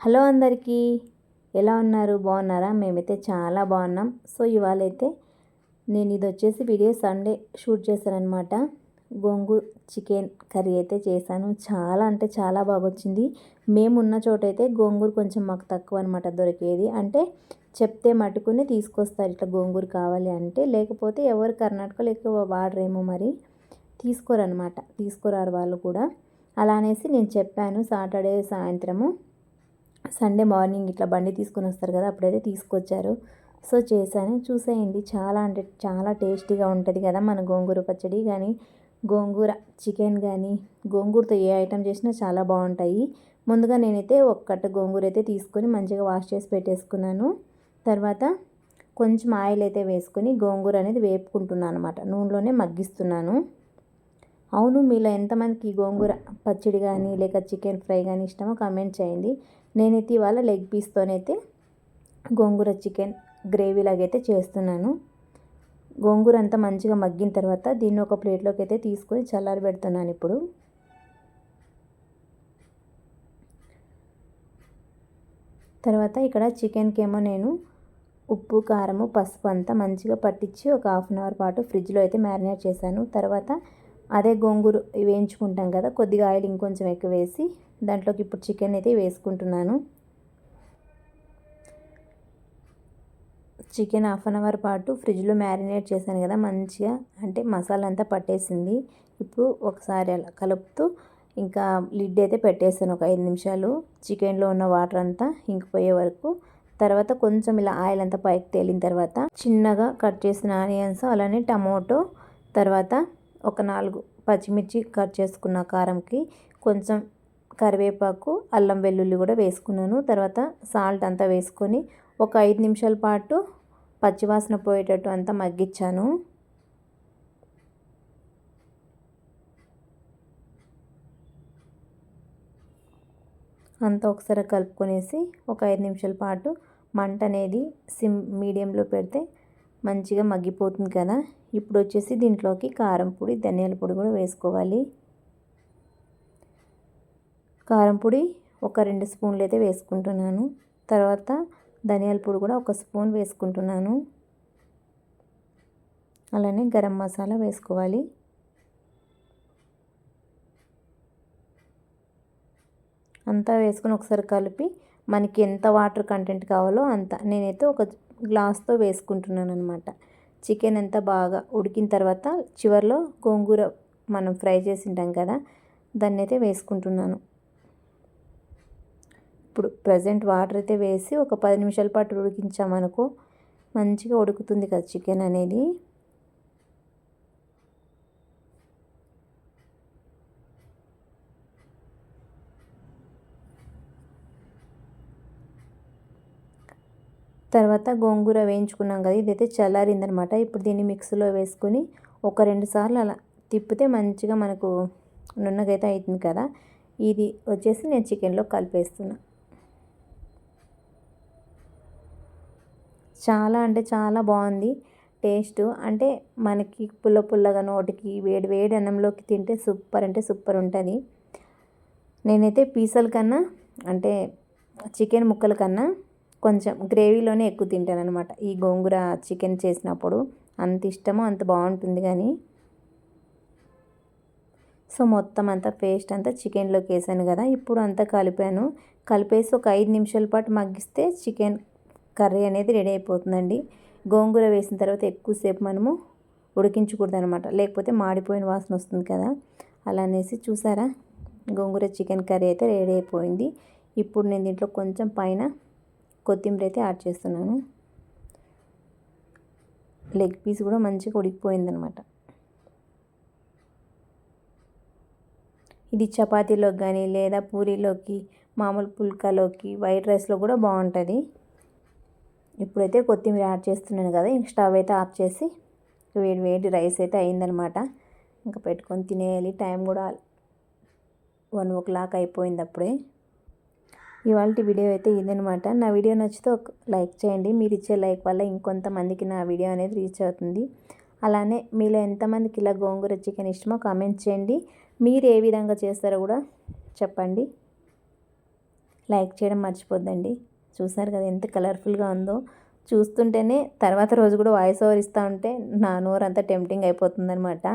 Hello అందరికీ ఎలా ఉన్నారు? బాగున్నారా? మేమైతే చాలా బాగున్నాం. సో ఇవాళైతే నేను ఇది వచ్చేసి వీడియో సండే షూట్ చేశానమాట గోంగూర చికెన్ కర్రీ అయితే చేశాను. చాలా అంటే చాలా బాగా వచ్చింది మేమున్న చోట అయితే గోంగూర కొంచెం మాకు తక్కువ అనమాట దొరికేది. అంటే చెప్తే మటుకుని తీసుకొస్తారు ఇట్లా గోంగూర కావాలి అంటే. లేకపోతే ఎవరు కర్ణాటకలో ఎక్కువ వాడరేమో మరి తీసుకోరనమాట తీసుకురారు వాళ్ళు కూడా. అలా అనేసి నేను చెప్పాను సాటర్డే సాయంత్రము. సండే మార్నింగ్ ఇట్లా బండి తీసుకొని వస్తారు కదా అప్పుడైతే తీసుకొచ్చారు. సో చేశాను. చూసేయండి. చాలా అంటే చాలా టేస్టీగా ఉంటుంది కదా మన గోంగూర పచ్చడి. కానీ గోంగూర చికెన్ కానీ గోంగూరతో ఏ ఐటెం చేసినా చాలా బాగుంటాయి. ముందుగా నేనైతే ఒక్కట గోంగూర అయితే తీసుకొని మంచిగా వాష్ చేసి పెట్టేసుకున్నాను. తర్వాత కొంచెం ఆయిల్ అయితే వేసుకొని గోంగూర అనేది వేపుకుంటున్నాను అనమాట నూనెలోనే మగ్గిస్తున్నాను. అవును మీలో ఎంతమందికి గోంగూర పచ్చడి కానీ లేక చికెన్ ఫ్రై కానీ ఇష్టమో కామెంట్ చేయండి. నేనైతే ఇవాళ లెగ్ పీస్తోనైతే గోంగూర చికెన్ గ్రేవీ లాగైతే చేస్తున్నాను. గోంగూర అంతా మంచిగా మగ్గిన తర్వాత దీన్ని ఒక ప్లేట్లోకి అయితే తీసుకొని చల్లారి పెడుతున్నాను ఇప్పుడు. తర్వాత ఇక్కడ చికెన్కి ఏమో నేను ఉప్పు కారము పసుపు అంతా మంచిగా పట్టించి ఒక హాఫ్ అన్ అవర్ పాటు ఫ్రిడ్జ్లో అయితే మ్యారినేట్ చేశాను. తర్వాత అదే గోంగూర వేయించుకుంటాం కదా కొద్దిగా ఆయిల్ ఇంకొంచెం ఎక్కువ వేసి దాంట్లోకి ఇప్పుడు చికెన్ అయితే వేసుకుంటున్నాను. చికెన్ హాఫ్ అన్ అవర్ పాటు ఫ్రిడ్జ్లో మ్యారినేట్ చేశాను కదా మంచిగా అంటే మసాలా అంతా పట్టేసింది. ఇప్పుడు ఒకసారి అలా కలుపుతూ ఇంకా లిడ్ అయితే పెట్టేసాను ఒక ఐదు నిమిషాలు. చికెన్లో ఉన్న వాటర్ అంతా ఇంకిపోయే వరకు. తర్వాత కొంచెం ఇలా ఆయిల్ అంతా పైకి తేలిన తర్వాత చిన్నగా కట్ చేసిన ఆనియన్స్ అలానే టమోటో తర్వాత ఒక నాలుగు పచ్చిమిర్చి కట్ చేసుకున్న కారంకి కొంచెం కరివేపాకు అల్లం వెల్లుల్లి కూడా వేసుకున్నాను. తర్వాత సాల్ట్ అంతా వేసుకొని ఒక ఐదు నిమిషాల పాటు పచ్చివాసన పోయేటట్టు అంతా మగ్గించాను. అంతా ఒకసారి కలుపుకొనేసి ఒక ఐదు నిమిషాల పాటు మంట అనేది సిమ్ మీడియంలో పెడితే మంచిగా మగ్గిపోతుంది కదా. ఇప్పుడు వచ్చేసి దీంట్లోకి కారం పొడి ధనియాల పొడి కూడా వేసుకోవాలి. కారం పొడి ఒక రెండు స్పూన్లు అయితే వేసుకుంటున్నాను. తర్వాత ధనియాల పొడి కూడా ఒక స్పూన్ వేసుకుంటున్నాను. అలానే గరం మసాలా వేసుకోవాలి. అంతా వేసుకొని ఒకసారి కలిపి మనకి ఎంత వాటర్ కంటెంట్ కావాలో అంత. నేనైతే ఒక గ్లాస్తో వేసుకుంటున్నాను అనమాట చికెన్ అంతా బాగా ఉడికిన తర్వాత చివరిలో గోంగూర మనం ఫ్రై చేసి ఉంటాం కదా దాన్ని అయితే వేసుకుంటున్నాను. ఇప్పుడు ప్రజెంట్ వాటర్ అయితే వేసి ఒక పది నిమిషాల పాటు ఉడికించామనుకో మంచిగా ఉడుకుతుంది కదా చికెన్ అనేది. తర్వాత గోంగూర వేయించుకున్నాం కదా ఇదైతే చల్లారిందనమాట. ఇప్పుడు దీన్ని మిక్సీలో వేసుకొని ఒక రెండు సార్లు అలా తిప్పితే మంచిగా మనకు నున్నగైతే అవుతుంది కదా. ఇది వచ్చేసి నేను చికెన్లో కలిపేస్తున్నాను చాలా అంటే చాలా బాగుంది. టేస్ట్ అంటే మనకి పుల్ల పుల్లగా నోటికి వేడి వేడి అన్నంలోకి తింటే సూపర్ అంటే సూపర్ ఉంటుంది. నేనైతే పీసల కన్నా అంటే చికెన్ ముక్కల కన్నా కొంచెం గ్రేవీలోనే ఎక్కువ తింటాను అనమాట ఈ గోంగూర చికెన్ చేసినప్పుడు అంత ఇష్టమో అంత బాగుంటుంది కానీ సో మొత్తం అంతా పేస్ట్ అంతా చికెన్లోకి వేసాను కదా ఇప్పుడు అంతా కలిపాను. కలిపేసి ఒక ఐదు నిమిషాల పాటు మగ్గిస్తే చికెన్ కర్రీ అనేది రెడీ అయిపోతుందండి. గోంగూర వేసిన తర్వాత ఎక్కువసేపు మనము ఉడికించకూడదు అనమాట లేకపోతే మాడిపోయిన వాసన వస్తుంది కదా. అలా అనేసి చూసారా? గోంగూర చికెన్ కర్రీ అయితే రెడీ అయిపోయింది. ఇప్పుడు నేను దీంట్లో కొంచెం పైన కొత్తిమీర అయితే యాడ్ చేస్తున్నాను. లెగ్ పీస్ కూడా మంచిగా ఉడికిపోయిందనమాట. ఇది చపాతీలోకి కానీ లేదా పూరీలోకి మామూలు పుల్కాలోకి వైట్ రైస్లో కూడా బాగుంటుంది. ఇప్పుడైతే కొత్తిమీర యాడ్ చేస్తున్నాను కదా ఇంక స్టవ్ అయితే ఆఫ్ చేసి వేడి వేడి రైస్ అయితే అయిందనమాట ఇంకా పెట్టుకొని తినేయాలి టైం కూడా వన్ ఓ క్లాక్ అయిపోయింది అప్పుడే. ఇవాళ వీడియో అయితే ఇదనమాట నా వీడియో నచ్చితే ఒక లైక్ చేయండి. మీరు ఇచ్చే లైక్ వల్ల ఇంకొంతమందికి నా వీడియో అనేది రీచ్ అవుతుంది. అలానే మీలో ఎంతమందికి ఇలా గోంగూర చికెన్ ఇష్టమో కామెంట్ చేయండి. మీరు ఏ విధంగా చేస్తారో కూడా చెప్పండి. లైక్ చేయడం మర్చిపోద్దండి. చూసారు కదా ఎంత కలర్ఫుల్గా ఉందో. చూస్తుంటేనే తర్వాత రోజు కూడా వాయిస్ ఓవర్ ఇస్తూ ఉంటే నా నోరు అంతా టెంప్టింగ్ అయిపోతుందనమాట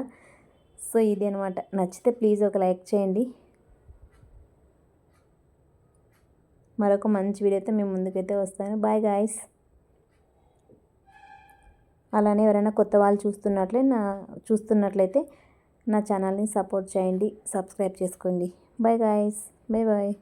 సో ఇది అనమాట నచ్చితే ప్లీజ్ ఒక లైక్ చేయండి. మరొక మంచి వీడియోతో మేము ముందుకైతే వస్తాను. Bye guys. అలానే ఎవరైనా కొత్త వాళ్ళు చూస్తున్నట్లే నా చూస్తున్నట్లయితే నా ఛానల్ని సపోర్ట్ చేయండి సబ్స్క్రైబ్ చేసుకోండి. Bye guys. Bye bye.